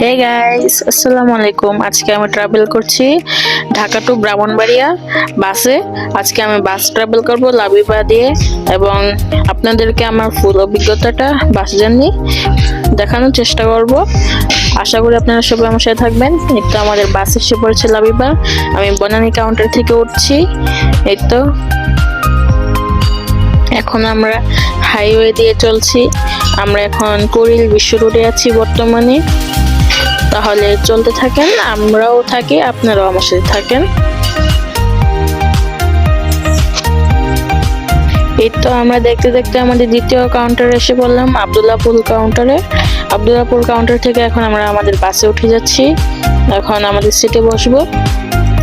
Hey guys আসসালামু আলাইকুম। আজকে আমি ট্রাভেল করছি ঢাকা টু ব্রাহ্মণবাড়িয়া বাসে। আজকে আমি বাস ট্রাভেল করব লাবিবা দিয়ে এবং আপনাদেরকে আমার ফুল অভিজ্ঞতাটা বাস জার্নি দেখানোর চেষ্টা করব। আশা করি আপনারা সবাই আমার সাথে থাকবেন। এই তো আমাদের বাস এসে পড়েছে লাবিবা। আমি বনানী কাউন্টার থেকে উঠছি। এই তো। এখন আমরা হাইওয়ে দিয়ে চলছি। আমরা এখন কুড়িল বিশ্ব রোডে আছি বর্তমানে। তাহলে চলতে থাকেন, আমরাও থাকি, আপনারাও আমার সাথে থাকেন। এই তো আমরা দেখতে দেখতে আমাদের দ্বিতীয় কাউন্টারে এসে পড়লাম আবদুল্লাপুর কাউন্টারে আবদুল্লাপুর কাউন্টার থেকে এখন আমরা আমাদের বাসে উঠে যাচ্ছি। এখন আমাদের সিটে বসবো।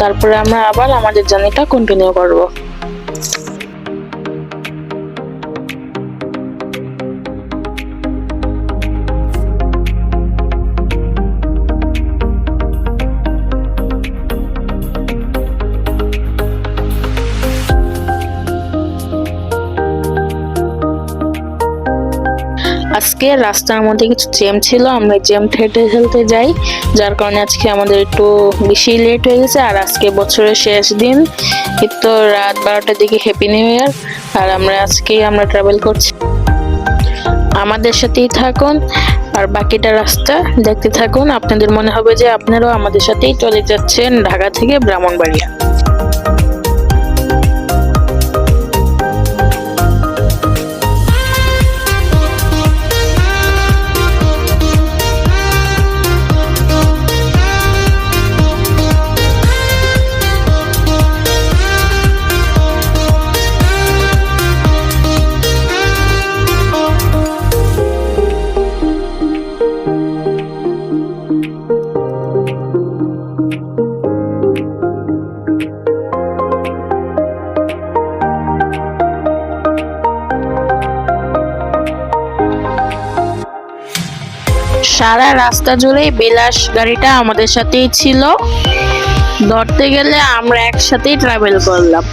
তারপরে আমরা আবার আমাদের জার্নিটা কন্টিনিউ করব। আজকে রাস্তার মধ্যে কিছু জ্যাম ছিল, আমরা জ্যাম ঠেলতে ঠেলতে যাই। যার কারণে আজকে আমাদের একটু বেশি লেট হয়ে গেছে, আর আজকে বছরের শেষ দিন। তো রাত বারোটার দিকে হ্যাপি নিউ ইয়ার আর আমরা আজকেই আমরা ট্রাভেল করছি। আমাদের সাথেই থাকুন, আর বাকিটা রাস্তা দেখতে থাকুন। আপনাদের মনে হবে যে আপনারাও আমাদের সাথেই চলে যাচ্ছেন ঢাকা থেকে ব্রাহ্মণবাড়িয়া। সারা রাস্তা জুড়েই বিলাস গাড়িটা আমাদের সাথেই ছিল। ধরতে গেলে আমরা একসাথেই ট্রাভেল করলাম।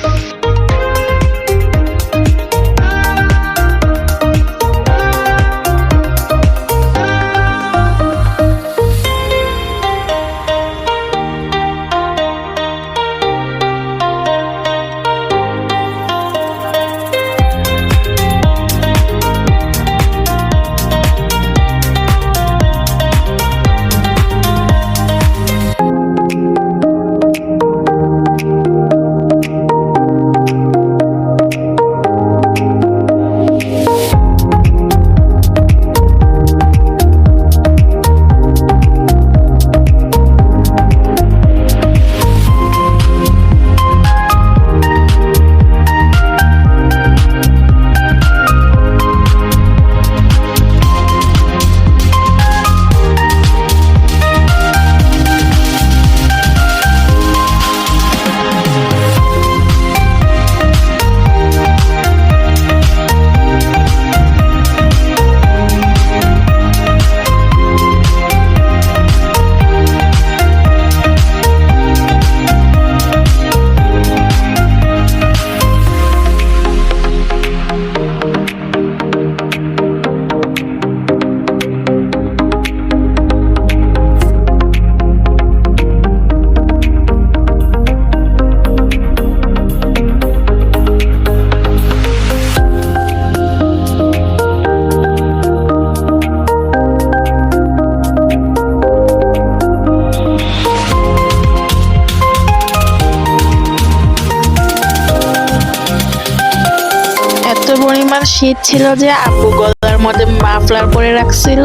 পরিমাণ শীত ছিল যে আপু গলার মধ্যে মাফলার পরে রাখছিল।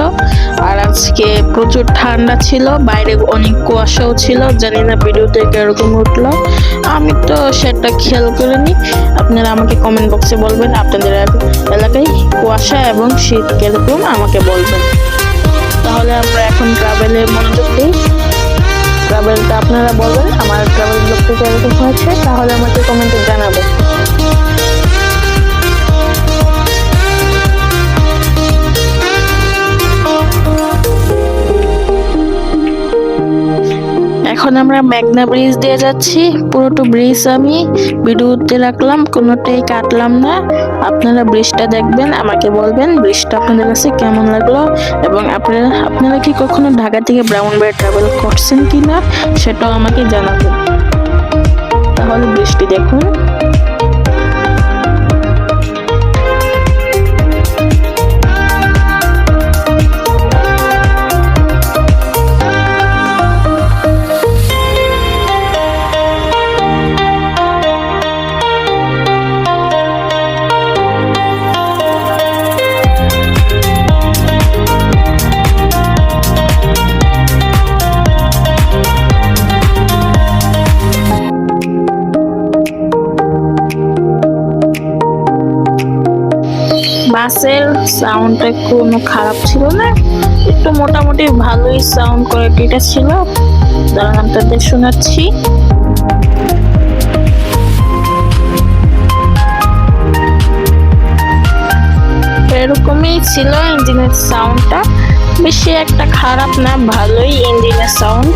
আর আজকে প্রচুর ঠান্ডা ছিল, বাইরে অনেক কুয়াশাও ছিল, জানি না ভিডিওতে কীরকম উঠল। আমি তো সেটা খেয়াল করিনি। আপনারা আমাকে কমেন্ট বক্সে বলবেন, আপনাদের এলাকায় কুয়াশা এবং শীত কীরকম আমাকে বলবেন। তাহলে আমরা এখন ট্রাভেলে মনোযোগ দিই। ট্রাভেলটা আপনারা বলবেন, আমার ট্রাভেল ব্লগটা কীরকম হয়েছে, তাহলে আমাকে কমেন্টে জানাবেন। এখন আমরা মেঘনা ব্রিজ দিয়ে যাচ্ছি। পুরোটা ব্রিজ আমি ভিডিওতে রাখলাম, কোনোটাই কাটলাম না। আপনারা ব্রিজটা দেখবেন, আমাকে বলবেন ব্রিজটা আপনাদের কাছে কেমন লাগল এবং আপনারা আপনারা কি কখনো ঢাকা থেকে ব্রাউনবাড়ি ট্রাভেল করছেন কি না সেটাও আমাকে জানাবেন। তাহলে বৃষ্টি দেখুন। বাসের সাউন্ডটা কোনো খারাপ ছিল না, একটু মোটামুটি ভালোই সাউন্ড কোয়ালিটিটা ছিল। দাঁড়ান আপনাদের শোনাচ্ছি। এরকমই ছিল ইঞ্জিনের সাউন্ডটা বেশি একটা খারাপ না, ভালোই ইঞ্জিনের সাউন্ড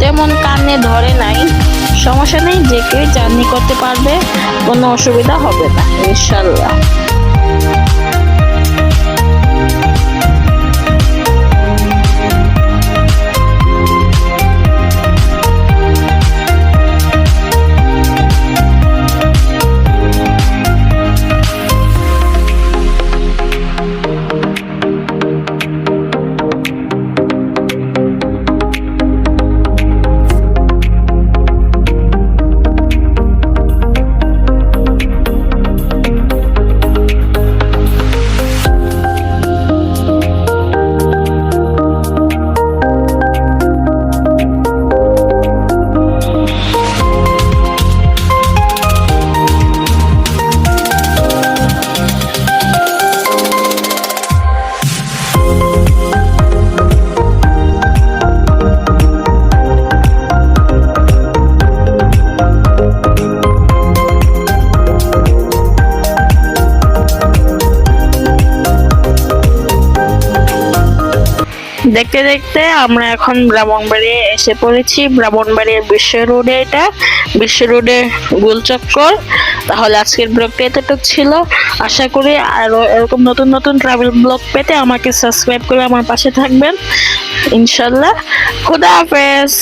তেমন কানে ধরে নাই। সমস্যা নেই, যে কেউ জার্নি করতে পারবে, কোনো অসুবিধা হবে না, ইনশাল্লাহ। দেখতে দেখতে আমরা এখন ব্রাহ্মণবাড়ি এসে পড়েছি। ব্রাহ্মণবাড়ির বিশ্ব রোডে এটা, বিশ্ব রোডে গোলচক্কর। তাহলে আজকের ব্লগটা এতটুকু ছিল। আশা করি আরও এরকম নতুন নতুন ট্রাভেল ব্লগ পেতে আমাকে সাবস্ক্রাইব করে আমার পাশে থাকবেন। ইনশাল্লাহ খুদা হাফেজ।